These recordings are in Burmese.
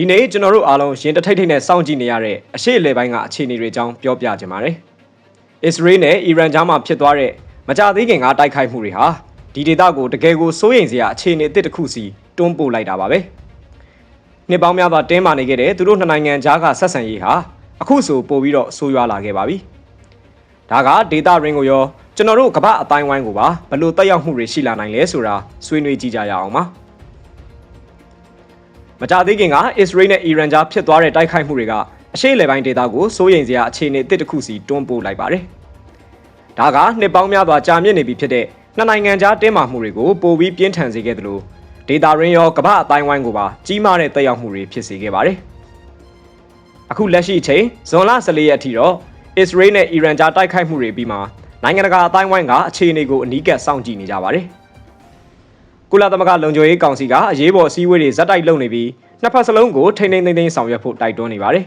ဒီနေ့ကျွန်တော်တို့အားလုံးရင်တထိတ်ထိတ်နဲ့စောင့်ကြည့်နေရတဲ့အရှိအလေပိုင်းကအခြေအနေတွေအကြောင်းပြောပြကြပါမယ်။အစ္စရေးနဲ့အီရန်ကြားမှာဖြစ်သွားတဲ့မကြသေးခင်ကတိုက်ခိုက်မှုတွေဟာဒီဒေသကိုတကယ်ကိုစိုးရိမ်စရာအခြေအနေအသစ်တစ်ခုစီတွန်းပို့လိုက်တာပါပဲ။နှစ်ပေါင်းများစွာတင်းမာနေခဲ့တဲ့သူတို့နှစ်နိုင်ငံကြားကဆက်ဆံရေးဟာအခုဆိုပိုပြီးတော့ဆိုးရွားလာခဲ့ပါပြီ။ဒါကဒေတာရင်းကိုရောကျွန်တော်တို့ကမ္ဘာအတိုင်းဝိုင်းကိုပါဘလို့တက်ရောက်မှုတွေရှိလာနိုင်လဲဆိုတာဆွေးနွေးကြည့်ကြရအောင်ပါ။ မကြသေးခင်ကအစ္စရေးနဲ့အီရန်ကြားဖြစ်သွားတဲ့တိုက်ခိုက်မှုတွေကအရှေ့အလယ်ပိုင်းဒေသကိုစိုးရိမ်စရာအခြေအနေအသစ်တစ်ခုစီတွန်းပို့လိုက်ပါတယ်။ဒါကနှစ်ပေါင်းများစွာကြာမြင့်နေပြီဖြစ်တဲ့နှစ်နိုင်ငံကြားတင်းမာမှုတွေကိုပိုပြီးပြင်းထန်စေခဲ့သလိုဒေတာရင်းရောကမ္ဘာအတိုင်းဝိုင်းကိုပါကြီးမားတဲ့တက်ရောက်မှုတွေဖြစ်စေခဲ့ပါတယ်။အခုလက်ရှိအချိန်ဇွန်လ14ရက်အထိတော့အစ္စရေးနဲ့အီရန်ကြားတိုက်ခိုက်မှုတွေပြီးမှနိုင်ငံတကာအတိုင်းဝိုင်းကအခြေအနေကိုအနီးကပ်စောင့်ကြည့်နေကြပါတယ်။ ကုလသမဂ္ဂလုံခြုံရေးကောင်စီကအရေးပေါ်အစည်းအဝေးတွေဇက်တိုက်လုပ်နေပြီးနှစ်ဖက်စလုံးကိုထိန်းထိန်းသိမ်းသိမ်းဆောင်ရွက်ဖို့တိုက်တွန်းနေပါတယ်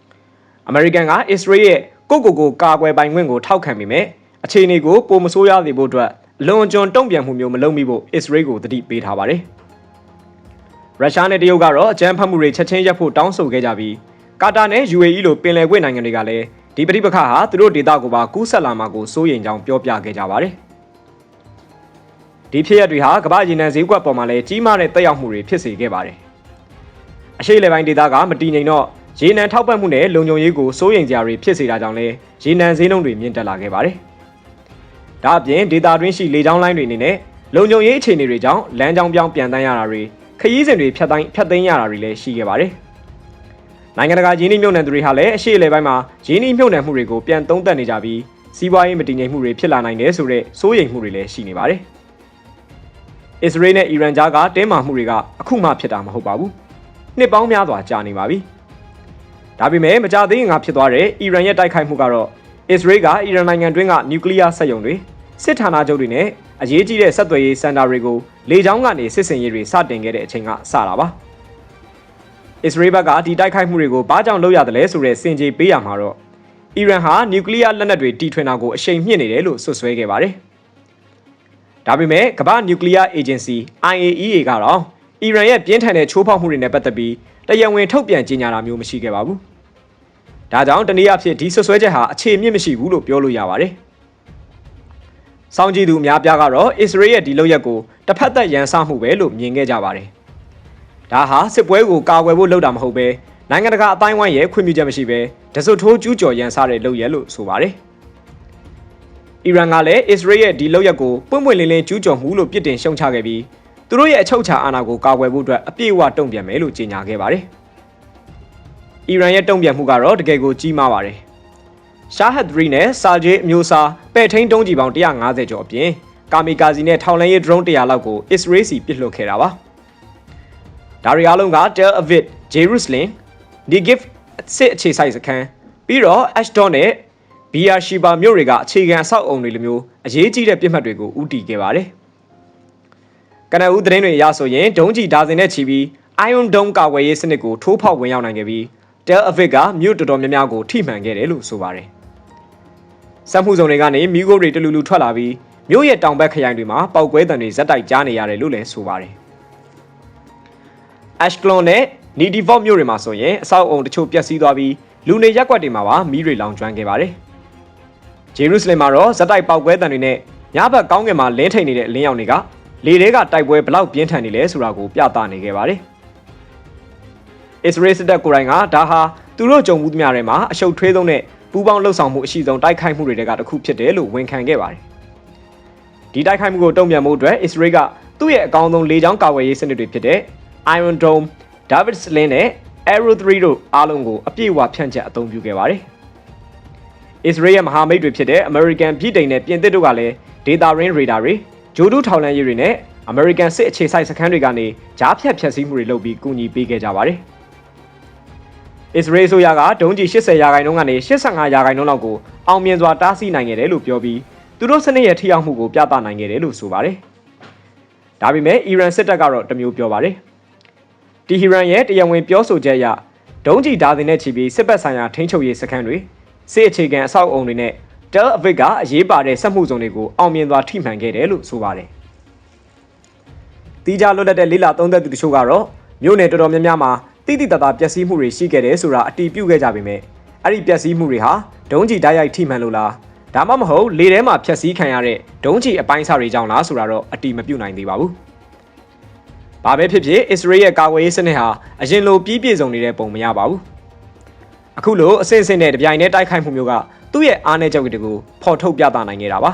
။အမေရိကန်ကအစ္စရေးရဲ့ကိုကိုကိုကာကွယ်ပိုင်ခွင့်ကိုထောက်ခံပေမဲ့အခြေအနေကိုပုံမဆိုးရစေဖို့အတွက်လွန်ကျွံတုံ့ပြန်မှုမျိုးမလုပ်မိဖို့အစ္စရေးကိုတတိပေးထားပါတယ်။ရုရှားနဲ့တရုတ်ကတော့အကြမ်းဖက်မှုတွေချက်ချင်းရပ်ဖို့တောင်းဆိုခဲ့ကြပြီးကာတာနဲ့ UAE လိုပင်လယ်ကွေ့နိုင်ငံတွေကလည်းဒီပဋိပက္ခဟာသူတို့ဒေသကိုပါကူးဆက်လာမှာကိုစိုးရိမ်ကြောင်းပြောပြခဲ့ကြပါတယ်။ ဒီဖြစ်ရပ်တွေဟာကမ္ဘာရေနံဈေးကွက်ပေါ်မှာလည်းကြီးမားတဲ့တက်ရောက်မှုတွေဖြစ်စေခဲ့ပါတယ်။အရှိလေပိုင်းဒေသကမတည်ငြိမ်တော့ရေနံထောက်ပံ့မှုနဲ့လုံခြုံရေးကိုစိုးရိမ်ကြရတွေဖြစ်စေတာကြောင့်လည်းရေနံဈေးနှုန်းတွေမြင့်တက်လာခဲ့ပါတယ်။ဒါအပြင်ဒေတာတွင်းရှိလေကြောင်းလိုင်းတွေအနေနဲ့လုံခြုံရေးအခြေအနေတွေကြောင့်လမ်းကြောင်းပြောင်းပြန်တန်းရတာတွေခရီးစဉ်တွေဖြတ်တိုင်းဖြတ်သိမ်းရတာတွေလည်းရှိခဲ့ပါတယ်။နိုင်ငံတကာရင်းနှီးမြှုပ်နှံသူတွေဟာလည်းအရှိလေပိုင်းမှာရင်းနှီးမြှုပ်နှံမှုတွေကိုပြန်သုံးသပ်နေကြပြီးစီးပွားရေးမတည်ငြိမ်မှုတွေဖြစ်လာနိုင်တယ်ဆိုတဲ့စိုးရိမ်မှုတွေလည်းရှိနေပါတယ်။ အစ္စရေးနဲ့အီရန်ကြားကတင်းမာမှုတွေကအခုမှဖြစ်တာမဟုတ်ပါဘူး။နှစ်ပေါင်းများစွာကြာနေပါပြီ။ဒါပေမဲ့မကြသေးခင်ကဖြစ်သွားတဲ့အီရန်ရဲ့တိုက်ခိုက်မှုကတော့အစ္စရေးကအီရန်နိုင်ငံတွင်းကနျူကလ িয়ার စက်ရုံတွေစစ်ဌာနချုပ်တွေနဲ့အရေးကြီးတဲ့ဆက်သွယ်ရေးစင်တာတွေကိုလေကြောင်းကနေစစ်စင်ရေးတွေစတင်ခဲ့တဲ့အချိန်ကစတာပါ။အစ္စရေးဘက်ကဒီတိုက်ခိုက်မှုတွေကိုဘာကြောင့်လုပ်ရတယ်လဲဆိုတဲ့စင်ကြေပေးရမှာတော့အီရန်ဟာနျူကလ িয়ার လက်နက်တွေတီထွင်တာကိုအရှိန်မြင့်နေတယ်လို့ဆွဆွဲခဲ့ပါတယ်။ ဒါပေမဲ့ကမ္ဘာနျူကလ িয়ার အေဂျင်စီ IAEA ကတော့အီရန်ရဲ့ပြင်းထန်တဲ့ချိုးဖောက်မှုတွေနဲ့ပတ်သက်ပြီးတရားဝင်ထုတ်ပြန်ကြေညာတာမျိုးမရှိခဲ့ပါဘူး။ဒါကြောင့်တနည်းအားဖြင့်ဒီဆွဆွဲချက်ဟာအခြေအမြစ်မရှိဘူးလို့ပြောလို့ရပါတယ်။စောင့်ကြည့်သူအများပြားကတော့အစ္စရေးရဲ့ဒီလုပ်ရက်ကိုတစ်ဖက်သက်ရန်စမှုပဲလို့မြင်ခဲ့ကြပါတယ်။ဒါဟာစစ်ပွဲကိုကာကွယ်ဖို့လုပ်တာမဟုတ်ပဲနိုင်ငံတကာအတိုင်းဝိုင်းရဲ့ခွင့်ပြုချက်မရှိပဲတစွတ်ထိုးကျူးကျော်ရန်စတဲ့လုပ်ရက်လို့ဆိုပါတယ်။ အီရန်ကလည်းအစ္စရေးရဲ့ဒီလုပ်ရက်ကိုပွင့်ပွင့်လင်းလင်းကျူးကျော်မှုလို့ပြစ်တင်ရှုံချခဲ့ပြီးသူတို့ရဲ့အချုပ်ချာအာဏာကိုကာကွယ်ဖို့အတွက်အပြည့်အဝတုံ့ပြန်မယ်လို့ကြေညာခဲ့ပါတယ်။အီရန်ရဲ့တုံ့ပြန်မှုကတော့တကယ်ကိုကြီးမားပါတယ်။ရှာဟတ်3နဲ့စာဂျေးအမျိုးအစားပဲ့ထိန်တုံးကြီးပေါင်း150ကျော်အပြင်ကာမီကာဇီနဲ့ထောင်လန်းရေး drone 100လောက်ကိုအစ္စရေးစီပစ်လွှတ်ခဲ့တာပါ။ဒါရီအားလုံးက Tel Aviv, Jerusalem, Negev စစ်အခြေစိုက်စခန်းပြီးတော့ Ashdod နဲ့ ဘီယာရှီဘာမြို့တွေကအခြေခံအဆောက်အုံတွေလိုမျိုးအရေးကြီးတဲ့ပြစ်မှတ်တွေကိုဥတီခဲ့ပါတယ်။ကနဦးသတင်းတွေအရဆိုရင်ဒုံးကျည်ဒါဇင်နဲ့ချီပြီး Iron Dome ကာကွယ်ရေးစနစ်ကိုထိုးဖောက်ဝင်ရောက်နိုင်ခဲ့ပြီး Tel Aviv ကမြို့တော်တော်များများကိုထိမှန်ခဲ့တယ်လို့ဆိုပါတယ်။စက်မှုစုံတွေကနေမိခိုးတွေတလူလူထွက်လာပြီးမြို့ရဲ့တောင်ဘက်ခရိုင်တွေမှာပောက်ကွဲတံတွေဇက်တိုက်ကြားနေရတယ်လို့လည်းဆိုပါတယ်။ Ashkelon နဲ့ Nidivot မြို့တွေမှာဆိုရင်အဆောက်အုံတချို့ပျက်စီးသွားပြီးလူနေရပ်ကွက်တွေမှာပါမီးတွေလောင်ကျွမ်းခဲ့ပါတယ်။ ဂျေရုဆလင်မှာတော့ဇက်တိုက်ပောက်ကွဲတံတွေနဲ့ညဘက်ကောင်းကင်မှာလင်းထိန်နေတဲ့အလင်းရောင်တွေကလေထဲကတိုက်ပွဲဘလောက်ပြင်းထန်နေလဲဆိုတာကိုပြသနေခဲ့ပါတယ်။အစ္စရေးစစ်တပ်ကိုယ်တိုင်ကဒါဟာသူတို့ကြုံမှုသမျှတွေမှာအရှုပ်ထွေးဆုံးနဲ့ပူးပေါင်းလှုပ်ဆောင်မှုအရှိဆုံးတိုက်ခိုက်မှုတွေကတစ်ခုဖြစ်တယ်လို့ဝန်ခံခဲ့ပါတယ်။ဒီတိုက်ခိုက်မှုကိုတုံ့ပြန်မှုအတွက်အစ္စရေးကသူ့ရဲ့အကောင်းဆုံးလေကြောင်းကာကွယ်ရေးစနစ်တွေဖြစ်တဲ့ Iron Dome, David Sling နဲ့ Arrow 3တို့အားလုံးကိုအပြည့်အဝဖြန့်ကျက်အသုံးပြုခဲ့ပါတယ်။ အစ္စရေးရဲ့မဟာမိတ်တွေဖြစ်တဲ့ American ပြည်တိန်နဲ့ပြင်သစ်တို့ကလည်း Data Ring Radar တွေဂျိုဒူးထောက်လန်းရေးတွေနဲ့ American စစ်အခြေစိုက်စခန်းတွေကနေကြားဖြတ်ဖျက်ဆီးမှုတွေလုပ်ပြီးကူညီပေးခဲ့ကြပါတယ်။အစ္စရေးဆိုရကဒုံးကျည်80ရာခိုင်နှုန်းကနေ85ရာခိုင်နှုန်းလောက်ကိုအောင်မြင်စွာတားဆီးနိုင်ခဲ့တယ်လို့ပြောပြီးသူတို့စနစ်ရဲ့ထိရောက်မှုကိုပြသနိုင်ခဲ့တယ်လို့ဆိုပါတယ်။ဒါပေမဲ့အီရန်စစ်တပ်ကတော့တမျိုးပြောပါတယ်။တီဟီရန်ရဲ့တရားဝင်ပြောဆိုချက်အရဒုံးကျည်ဓာတ်တွေနဲ့ချီပြီးစစ်ပတ်ဆိုင်ရာထိန်းချုပ်ရေးစခန်းတွေ စစ်အခြေခံအဆောက်အုံတွေနဲ့ Tel Aviv ကအရေးပါတဲ့စက်မှုစုံတွေကိုအောင်မြင်စွာထိမှန်ခဲ့တယ်လို့ဆိုပါတယ်။တီးကြလွတ်လပ်တဲ့လေးလာသုံးသက်သူတချို့ကတော့မြို့နယ်တော်တော်များများမှာတိတိတတ်တာပျက်စီးမှုတွေရှိခဲ့တယ်ဆိုတာအတည်ပြုခဲ့ကြပေမဲ့အဲ့ဒီပျက်စီးမှုတွေဟာဒုံးကျည်တိုက်ရိုက်ထိမှန်လို့လားဒါမှမဟုတ်လေထဲမှာဖျက်ဆီးခံရတဲ့ဒုံးကျည်အပိုင်းအစတွေကြောင့်လားဆိုတာတော့အတည်မပြုနိုင်သေးပါဘူး။ဘာပဲဖြစ်ဖြစ်အစ္စရေးရဲ့ကာကွယ်ရေးစနစ်ဟာအရင်လိုပြည့်ပြည့်စုံနေတဲ့ပုံမရပါဘူး။ အခုလိုအဆင့်ဆင့်နဲ့တပြိုင်တည်းတိုက်ခိုက်မှုမျိုးကသူ့ရဲ့အားနည်းချက်တွေကိုဖော်ထုတ်ပြသနိုင်ခဲ့တာပါ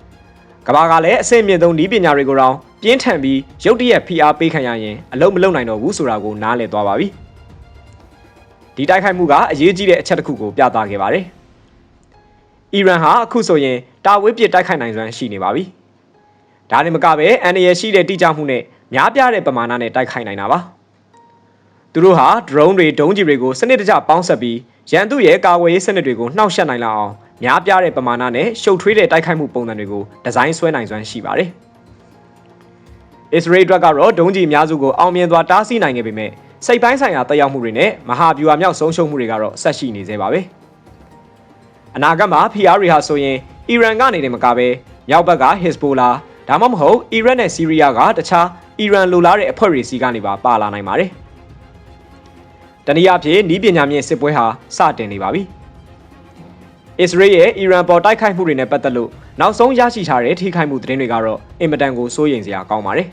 ။ကမ္ဘာကလည်းအဆင့်မြင့်ဆုံးဤပညာတွေကိုတော့ပြင်းထန်ပြီးရုတ်တရက်ဖိအားပေးခံရရင်အလုံးမလုံးနိုင်တော့ဘူးဆိုတာကိုနားလည်သွားပါပြီ။ဒီတိုက်ခိုက်မှုကအရေးကြီးတဲ့အချက်တစ်ခုကိုပြသခဲ့ပါတယ်။အီရန်ဟာအခုဆိုရင်တာဝေးပစ်တိုက်ခိုက်နိုင်စွမ်းရှိနေပါပြီ။ဒါနဲ့မကပဲအန်ရရှိတဲ့တိကျမှုနဲ့များပြားတဲ့ပမာဏနဲ့တိုက်ခိုက်နိုင်တာပါ။ သူတို့ဟာ drone တွေဒုံးကျည်တွေကိုစနစ်တကျပေါင်းဆက်ပြီးရန်သူရဲ့ကာဝေးရေးစနစ်တွေကိုနှောက်ယှက်နိုင်လောက်အောင်များပြားတဲ့ပမာဏနဲ့ရှုပ်ထွေးတဲ့တိုက်ခိုက်မှုပုံစံတွေကိုဒီဇိုင်းဆွဲနိုင်စွမ်းရှိပါတယ်။ Israel အတွက်ကတော့ဒုံးကျည်အများစုကိုအောင်မြင်စွာတားဆီးနိုင်ခဲ့ပေမဲ့စိတ်ပိုင်းဆိုင်ရာတက်ရောက်မှုတွေနဲ့မဟာဗျူဟာမြောက်ဆုံးရှုံးမှုတွေကတော့ဆက်ရှိနေသေးပါပဲ။အနာဂတ်မှာ PR တွေဟာဆိုရင်အီရန်ကနေတယ်မကပဲမြောက်ဘက်က Hezbollah ဒါမှမဟုတ်အီရတ်နဲ့ဆီးရီးယားကတခြားအီရန်လိုလားတဲ့အဖွဲ့တွေစီကနေပါပါလာနိုင်ပါတယ်။ တနည်းအားဖြင့်ဤပညာမြင့်စစ်ပွဲဟာစတင်နေပါပြီ။အစ္စရေးရဲ့အီရန်ပေါ်တိုက်ခိုက်မှုတွေနဲ့ပတ်သက်လို့နောက်ဆုံးရရှိထားတဲ့ထိခိုက်မှုသတင်းတွေကတော့အင်မတန်ကိုစိုးရိမ်စရာကောင်းပါတယ်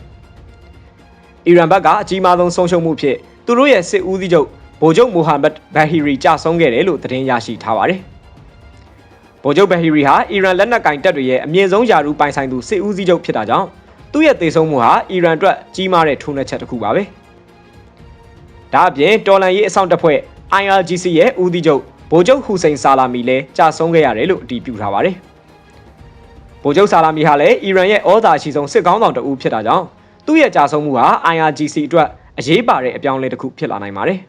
။အီရန်ဘက်ကအကြီးမားဆုံးဆုံးရှုံးမှုဖြစ်သူတို့ရဲ့စစ်ဦးစီးချုပ်ဗိုလ်ချုပ်မိုဟာမက်ဘဟီရီကြာဆုံးခဲ့တယ်လို့သတင်းရရှိထားပါတယ်။ဗိုလ်ချုပ်ဘဟီရီဟာအီရန်လက်နက်ကင်တပ်တွေရဲ့အမြင့်ဆုံးယာရုပိုင်ဆိုင်သူစစ်ဦးစီးချုပ်ဖြစ်တာကြောင့်သူ့ရဲ့သေဆုံးမှုဟာအီရန်အတွက်ကြီးမားတဲ့ထိုးနှက်ချက်တစ်ခုပါပဲ။ ဒါအပြင်တော်လန်ရေးအဆောင်တပ်ဖွဲ့ IRGC ရဲ့ဦးစီးချုပ်ဗိုလ်ချုပ်ဟူစိန်ဆာလာမီလည်းကြာဆုံးခဲ့ရတယ်လို့အတည်ပြုထားပါတယ်။ဗိုလ်ချုပ်ဆာလာမီဟာလည်းအီရန်ရဲ့ဩဇာရှိဆုံးစစ်ကောင်းဆောင်တဦးဖြစ်တာကြောင့်သူ့ရဲ့ကြာဆုံးမှုဟာ IRGC အတွက်အရေးပါတဲ့အပြောင်းအလဲတစ်ခုဖြစ်လာနိုင်ပါတယ်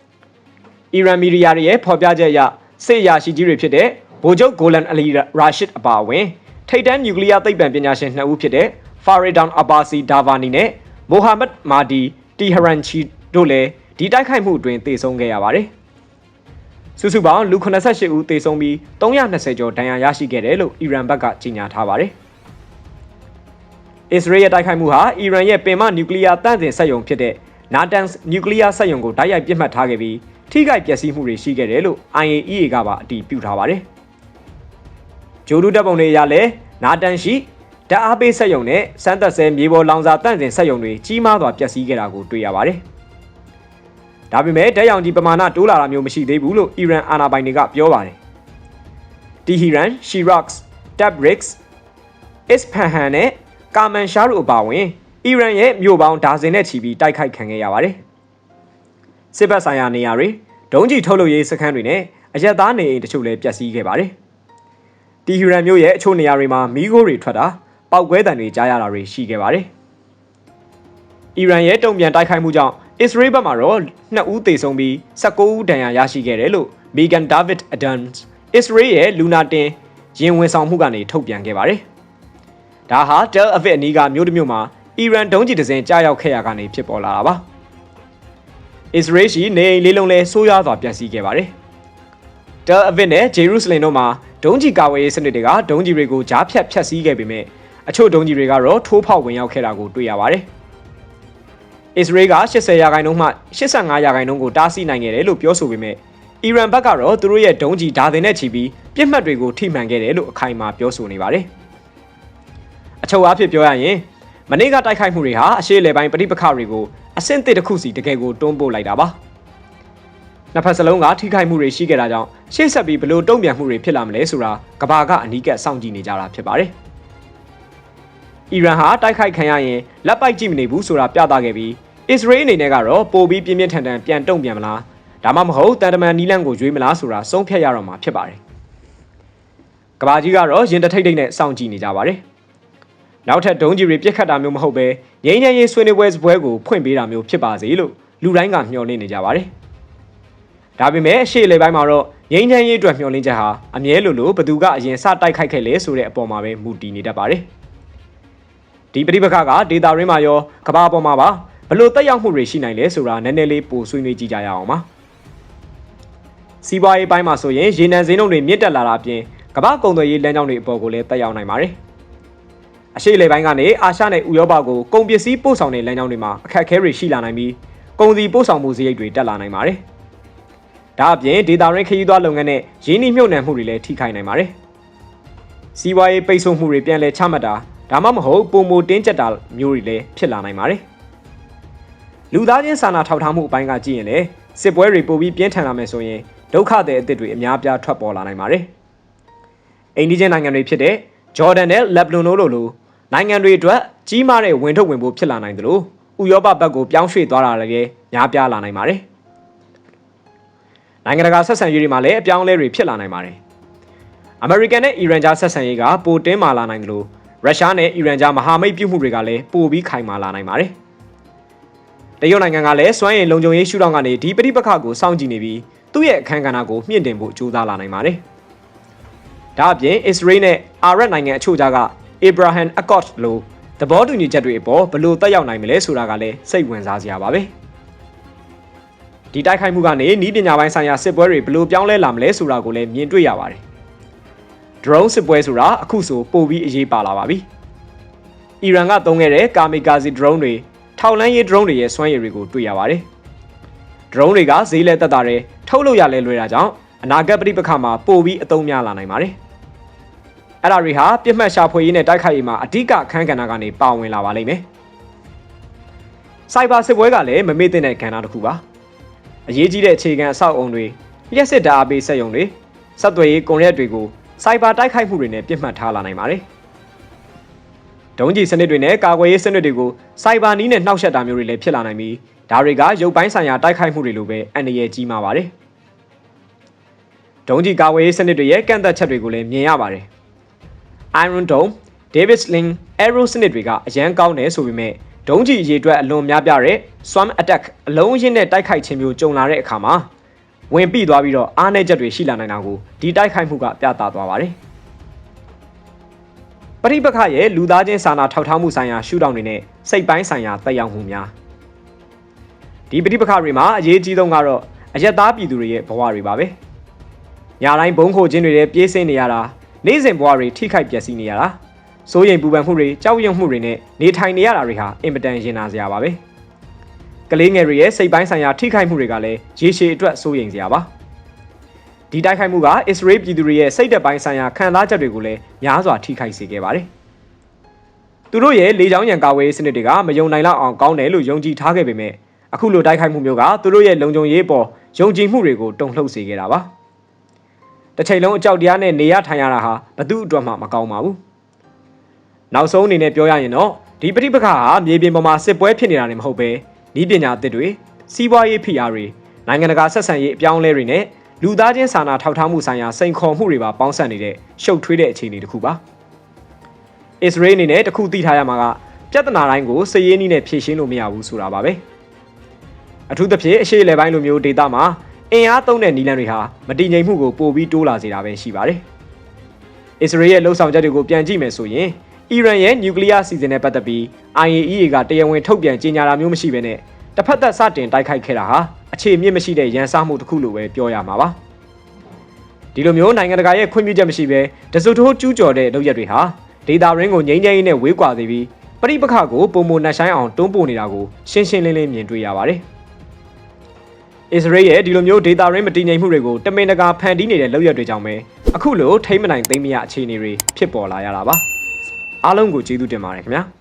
။အီရန်မီဒီယာတွေရဲ့ဖော်ပြချက်အရစစ်ရာရှိကြီးတွေဖြစ်တဲ့ဗိုလ်ချုပ်ဂိုလန်အလီရာရှစ်အပါအဝင်ထိပ်တန်းနျူကလ িয়ার သိပ္ပံပညာရှင်နှစ်ဦးဖြစ်တဲ့ဖာရီဒန်အဘာစီဒါဗာနီနဲ့မိုဟာမက်မာဒီတီဟရန်ချီ တို့လည်းဒီတိုက်ခိုက်မှုအတွင်းသေဆုံးခဲ့ရပါတယ်။စုစုပေါင်းလူ88ဦးသေဆုံးပြီး320ကျော်ဒဏ်ရာရရှိခဲ့တယ်လို့အီရန်ဘက်ကကြေညာထားပါတယ်။အစ္စရေးရဲ့တိုက်ခိုက်မှုဟာအီရန်ရဲ့ပင်မနျူကလ িয়ার တန့်စင်စက်ရုံဖြစ်တဲ့နာတန်နျူကလ িয়ার စက်ရုံကိုတိုက်ရိုက်ပစ်မှတ်ထားခဲ့ပြီးထိခိုက်ပျက်စီးမှုတွေရှိခဲ့တယ်လို့ IAEA ကပါအတည်ပြုထားပါတယ်။ဂျိုဒူတပ်ပုံတွေအရလည်းနာတန်ရှိဓာတ်အားပေးဆက်ယုံနဲ့စမ်းသက်ဆဲမြေပေါ်လောင်စာတန့်စင်ဆက်ယုံတွေကြီးမားစွာပျက်စီးခဲ့တာကိုတွေ့ရပါတယ်။ ဒါပေမဲ့ဓာတ်ရောင်ကြီးပမာဏတိုးလာတာမျိုးမရှိသေးဘူးလို့အီရန်အာဏာပိုင်တွေကပြောပါတယ်။တီဟီရန်၊ရှီရော့စ်၊တပ်ဘရစ်စ်၊အစ်ဖန်ဟန်နဲ့ကာမန်ရှားတို့အပါအဝင်အီရန်ရဲ့မြို့ပေါင်းဒါဇင်နဲ့ချီပြီးတိုက်ခိုက်ခံခဲ့ရပါတယ်။စစ်ဘက်ဆိုင်ရာနေရာတွေဒုံးကျည်ထုတ်လုပ်ရေးစခန်းတွေနဲ့အရက်သားနေအိမ်တချို့လည်းပျက်စီးခဲ့ပါတယ်။တီဟီရန်မြို့ရဲ့အချို့နေရာတွေမှာမီးခိုးတွေထွက်တာပောက်ကွဲတံတွေကြားရတာတွေရှိခဲ့ပါတယ်။အီရန်ရဲ့တုံ့ပြန်တိုက်ခိုက်မှုကြောင့် အစ္စရေးဘက်မှာတော့2ဦးသေဆုံးပြီး19ဦးဒဏ်ရာရရှိခဲ့တယ်လို့ Megan David Adams အစ္စရေးရဲ့လူနာတင်ရင်ဝင်ဆောင်မှုကနေထုတ်ပြန်ခဲ့ပါတယ်။ဒါဟာ Tel Aviv အနီးကမြို့တစ်မြို့မှာအီရန်ဒုံးကျည်တစ်စင်းကြားရောက်ခဲ့ရကနေဖြစ်ပေါ်လာတာပါ။အစ္စရေးရှိနေအိမ်လေးလုံးလဲဆိုးရွားစွာပျက်စီးခဲ့ပါတယ်။ Tel Aviv နဲ့ Jerusalem တို့မှာဒုံးကျည်ကာဝေးရေးစနစ်တွေကဒုံးကျည်တွေကိုကြားဖြတ်ဖျက်ဆီးခဲ့ပေမဲ့အချို့ဒုံးကျည်တွေကတော့ထိုးဖောက်ဝင်ရောက်ခဲ့တာကိုတွေ့ရပါတယ်။ အစ္စရေးက80ရာခိုင်နှုန်းမှ85ရာခိုင်နှုန်းကိုတားဆီးနိုင်ခဲ့တယ်လို့ပြောဆိုပေမဲ့အီရန်ဘက်ကတော့သူတို့ရဲ့ဒုံးကျည်ဓာတ်တင်နဲ့ချီပြီးပြစ်မှတ်တွေကိုထိမှန်ခဲ့တယ်လို့အခိုင်အမာပြောဆိုနေပါတယ်။အချုပ်အားဖြင့်ပြောရရင်မနေ့ကတိုက်ခိုက်မှုတွေဟာအရှေ့လေပိုင်းပဋိပက္ခတွေကိုအဆင့်တစ်တစ်ခုစီတကယ်ကိုတွန်းပို့လိုက်တာပါ။နှစ်ဖက်စလုံးကထိခိုက်မှုတွေရှိခဲ့တာကြောင့်ရှေ့ဆက်ပြီးဘလို့တုံ့ပြန်မှုတွေဖြစ်လာမလဲဆိုတာကဘာကအနီးကပ်စောင့်ကြည့်နေကြတာဖြစ်ပါတယ်။အီရန်ဟာတိုက်ခိုက်ခံရရင်လက်ပိုက်ကြည့်မနေဘူးဆိုတာပြသခဲ့ပြီး အစ္စရေးအနေနဲ့ကတော့ပိုပြီးပြင်းပြင်းထန်ထန်ပြန်တုံ့ပြန်မလားဒါမှမဟုတ်တန်တမန်နီလန်ကိုရွေးမလားဆိုတာဆုံးဖြတ်ရတော့မှာဖြစ်ပါတယ်။ကဘာကြီးကတော့ရင်တထိတ်ထိတ်နဲ့စောင့်ကြည့်နေကြပါတယ်။နောက်ထပ်ဒုံးကြီးတွေပြစ်ခတ်တာမျိုးမဟုတ်ပဲငြိမ်းချမ်းရေးဆွေးနွေးပွဲစပွဲကိုဖွင့်ပေးတာမျိုးဖြစ်ပါစေလို့လူတိုင်းကမျှော်လင့်နေကြပါတယ်။ဒါပေမဲ့အရှိလေပိုင်းမှာတော့ငိမ့်ချမ်းရေးအတွက်မျှော်လင့်ချက်ဟာအမြဲလိုလိုဘသူကအရင်စတိုက်ခိုက်ခဲ့လဲဆိုတဲ့အပေါ်မှာပဲမူတည်နေတတ်ပါတယ်။ဒီပဋိပက္ခကဒေတာရင်းမှာရောကမ္ဘာပေါ်မှာပါ ဘလို့တက်ရောက်မှုတွေရှိနိုင်လဲဆိုတာနည်းနည်းလေးပိုဆွေးနွေးကြည့်ကြရအောင်ပါ။စီးပွားရေးပိုင်းမှာဆိုရင်ရေနံစင်းတို့တွေမြင့်တက်လာတာအပြင်ကမ္ဘာကုန်သွယ်ရေးလမ်းကြောင်းတွေအပေါ်ကိုလည်းတက်ရောက်နိုင်ပါတယ်။အရှိလေပိုင်းကနေအာရှနဲ့ဥရောပကိုကုန်ပစ္စည်းပို့ဆောင်တဲ့လမ်းကြောင်းတွေမှာအခက်အခဲတွေရှိလာနိုင်ပြီးကုန်စည်ပို့ဆောင်မှုစရိတ်တွေတက်လာနိုင်ပါတယ်။ဒါအပြင်ဒေတာရင်းခရီးသွားလုပ်ငန်းနဲ့ရင်းနှီးမြှုပ်နှံမှုတွေလည်းထိခိုက်နိုင်ပါတယ်။စီးပွားရေးပိတ်ဆို့မှုတွေပြန်လည်ချမှတ်တာဒါမှမဟုတ်ပုံမတင်းကျပ်တာမျိုးတွေလည်းဖြစ်လာနိုင်ပါတယ်။ လူသားချင်းစာနာထောက်ထားမှုအပိုင်းကကြည့်ရင်လည်းစစ်ပွဲတွေပိုပြီးပြင်းထန်လာမယ်ဆိုရင်ဒုက္ခသည်အသစ်တွေအများပြားထွက်ပေါ်လာနိုင်ပါတယ်။အိန္ဒိယနိုင်ငံတွေဖြစ်တဲ့ဂျော်ဒန်နဲ့လက်ဘနွန်တို့လိုလိုနိုင်ငံတွေအတွက်ကြီးမားတဲ့ဝင်ထုတ်ဝင်ပို့ဖြစ်လာနိုင်တယ်လို့ဥရောပဘက်ကိုပြောင်းရွှေ့သွားတာလည်းများပြားလာနိုင်ပါတယ်။နိုင်ငံတကာဆက်ဆံရေးတွေမှာလည်းအပြောင်းအလဲတွေဖြစ်လာနိုင်ပါတယ်။အမေရိကန်နဲ့အီရန်ကြားဆက်ဆံရေးကပိုတင်းမာလာနိုင်တယ်လို့ရုရှားနဲ့အီရန်ကြားမဟာမိတ်ပြုမှုတွေကလည်းပိုပြီးခိုင်မာလာနိုင်ပါတယ်။ တရုတ်နိုင်ငံကလည်းစွမ်းရည်လုံခြုံရေးရှုထောင့်ကနေဒီပဋိပက္ခကိုစောင့်ကြည့်နေပြီးသူ့ရဲ့အခမ်းကဏ္ဍကိုမြင့်တင်ဖို့ကြိုးစားလာနိုင်ပါတယ်။ဒါအပြင်အစ္စရေးနဲ့အာရပ်နိုင်ငံအချို့ကြားက Abraham Accord လို့သဘောတူညီချက်တွေအပေါ်ဘယ်လို့တက်ရောက်နိုင်မလဲဆိုတာကလည်းစိတ်ဝင်စားစရာပါပဲ။ဒီတိုက်ခိုက်မှုကနေဤပညာပိုင်းဆိုင်ရာစစ်ပွဲတွေဘယ်လို့ပြောင်းလဲလာမလဲဆိုတာကိုလည်းမြင်တွေ့ရပါတယ်။ drone စစ်ပွဲဆိုတာအခုဆိုပိုပြီးအရေးပါလာပါပြီ။အီရန်ကသုံးခဲ့တဲ့ kamikaze drone တွေ ထောက်လန်းရေး drone တွေရဲ့စွမ်းရည်တွေကိုတွေ့ရပါတယ်။ drone တွေကဈေးလဲတက်တာတယ်ထုတ်လို့ရလဲလွယ်တာကြောင့်အနာဂတ်ပြည်ပခါမှာပိုပြီးအသုံးများလာနိုင်ပါတယ်။အဲ့ဒါတွေဟာပြစ်မှတ်ရှာဖွေရေးနဲ့တိုက်ခိုက်ရေးမှာအဓိကအခန်းကဏ္ဍကနေပါဝင်လာပါလိမ့်မယ်။စိုက်ဘာစစ်ပွဲကလည်းမမေ့တဲ့ကဏ္ဍတစ်ခုပါ။အရေးကြီးတဲ့အခြေခံအဆောက်အုံတွေလျှက်စစ်ဓာတ်အားပေးစက်ရုံတွေစက်သွေးရေးကွန်ရက်တွေကိုစိုက်ဘာတိုက်ခိုက်မှုတွေနဲ့ပြစ်မှတ်ထားလာနိုင်ပါတယ်။ ဒုံးကျည်စနစ်တွေနဲ့ကာကွယ်ရေးစနစ်တွေကိုစိုက်ဘာနီးနဲ့နှောက်ယှက်တာမျိုးတွေလည်းဖြစ်လာနိုင်ပြီးဒါတွေကရုပ်ပိုင်းဆိုင်ရာတိုက်ခိုက်မှုတွေလိုပဲအန္တရာယ်ကြီးမှာပါတယ်။ဒုံးကျည်ကာကွယ်ရေးစနစ်တွေရဲ့ကန့်သက်ချက်တွေကိုလည်းမြင်ရပါတယ်။ Iron Dome, David Sling, Arrow စနစ်တွေကအရန်ကောင်းတယ်ဆိုပေမဲ့ဒုံးကျည်အရေးအတွက်အလွန်များပြားတဲ့ Swarm Attack အလုံးရင်းနဲ့တိုက်ခိုက်ခြင်းမျိုးကြုံလာတဲ့အခါမှာဝင်ပြီးသွားပြီးတော့အားနည်းချက်တွေရှိလာနိုင်တာကိုဒီတိုက်ခိုက်မှုကပြသသွားပါတယ်။ ပရိပခရဲ့လူသားချင်းစာနာထောက်ထားမှုဆိုင်ရာရှုထောင့်တွေနဲ့စိတ်ပိုင်းဆိုင်ရာတက်ရောက်မှုများဒီပရိပခတွေမှာအရေးကြီးဆုံးကတော့အယက်သားပြည်သူတွေရဲ့ဘဝတွေပါပဲ။ညတိုင်းဘုံခိုခြင်းတွေနဲ့ပြေးဆင်းနေရတာနေ့စဉ်ဘဝတွေထိခိုက်ပျက်စီးနေရတာစိုးရိမ်ပူပန်မှုတွေကြောက်ရွံ့မှုတွေနဲ့နေထိုင်နေရတာတွေဟာအင်မတန်ရင်နာစရာပါပဲ။ကလေးငယ်တွေရဲ့စိတ်ပိုင်းဆိုင်ရာထိခိုက်မှုတွေကလည်းရေရှည်အတွက်စိုးရိမ်စရာပါ။ ဒီတိုက်ခိုက်မှုကအစ္စရေးပြည်သူတွေရဲ့စိတ်သက်ပိုင်းဆိုင်ရာခံစားချက်တွေကိုလည်းများစွာထိခိုက်စေခဲ့ပါတယ်။သူတို့ရဲ့လေကြောင်းရန်ကာဝေးစနစ်တွေကမယုံနိုင်လောက်အောင်ကောင်းတယ်လို့ယုံကြည်ထားခဲ့ပေမဲ့အခုလိုတိုက်ခိုက်မှုမျိုးကသူတို့ရဲ့လုံခြုံရေးပေါ်ယုံကြည်မှုတွေကိုတုန်လှုပ်စေခဲ့တာပါ။တစ်ချိန်လုံးအကြောက်တရားနဲ့နေရထိုင်ရတာဟာဘသူ့အတွက်မှမကောင်းပါဘူး။နောက်ဆုံးအနေနဲ့ပြောရရင်တော့ဒီပဋိပက္ခဟာမြေပြင်ပေါ်မှာစစ်ပွဲဖြစ်နေတာလည်းမဟုတ်ပဲဤပညာအသစ်တွေစီးပွားရေးဖိအားတွေနိုင်ငံတကာဆက်ဆံရေးအပြောင်းအလဲတွေနဲ့ လူသားချင်းစာနာထောက်ထားမှုဆိုင်ရာစိန်ခေါ်မှုတွေပါပေါင်းစပ်နေတဲ့ရှုပ်ထွေးတဲ့အခြေအနေတစ်ခုပါ။အစ္စရေးအနေနဲ့တခုသိထားရမှာကပြဿနာတိုင်းကိုစည်ရင်းနည်းနဲ့ဖြေရှင်းလို့မရဘူးဆိုတာပါပဲ။အထူးသဖြင့်အရှိလေပိုင်းလိုမျိုးဒေတာမှာအင်အားသုံးတဲ့နီလန်တွေဟာမတည်ငြိမ်မှုကိုပိုပြီးတိုးလာစေတာပဲရှိပါတယ်။အစ္စရေးရဲ့လှုပ်ဆောင်ချက်တွေကိုပြန်ကြည့်မယ်ဆိုရင်အီရန်ရဲ့နျူကလ িয়ার စီစဉ်နဲ့ပတ်သက်ပြီး IAEA ကတရားဝင်ထုတ်ပြန်ကြေညာတာမျိုးမရှိဘဲနဲ့တစ်ဖက်သက်စတင်တိုက်ခိုက်ခဲ့တာဟာ အခြေမြင့်မရှိတဲ့ရန်စမှုတစ်ခုလို့ပဲပြောရမှာပါဒီလိုမျိုးနိုင်ငံတကာရဲ့ခွင့်ပြုချက်မရှိဘဲတစုထိုးကျူးကျော်တဲ့လုပ်ရက်တွေဟာဒေတာရင်းကိုငြိမ်းချမ်းရေးနဲ့ဝေးကွာစေပြီးပရိပခကိုပုံမနှက်ဆိုင်အောင်တွန်းပို့နေတာကိုရှင်းရှင်းလင်းလင်းမြင်တွေ့ရပါတယ်အစ္စရေးရဲ့ဒီလိုမျိုးဒေတာရင်းမတည်ငြိမ်မှုတွေကိုတမင်တကာဖန်တီးနေတဲ့လုပ်ရက်တွေကြောင့်ပဲအခုလိုထိမ့်မနိုင်သိမ်းမရအခြေအနေတွေဖြစ်ပေါ်လာရတာပါအားလုံးကိုကျေးဇူးတင်ပါတယ်ခင်ဗျာ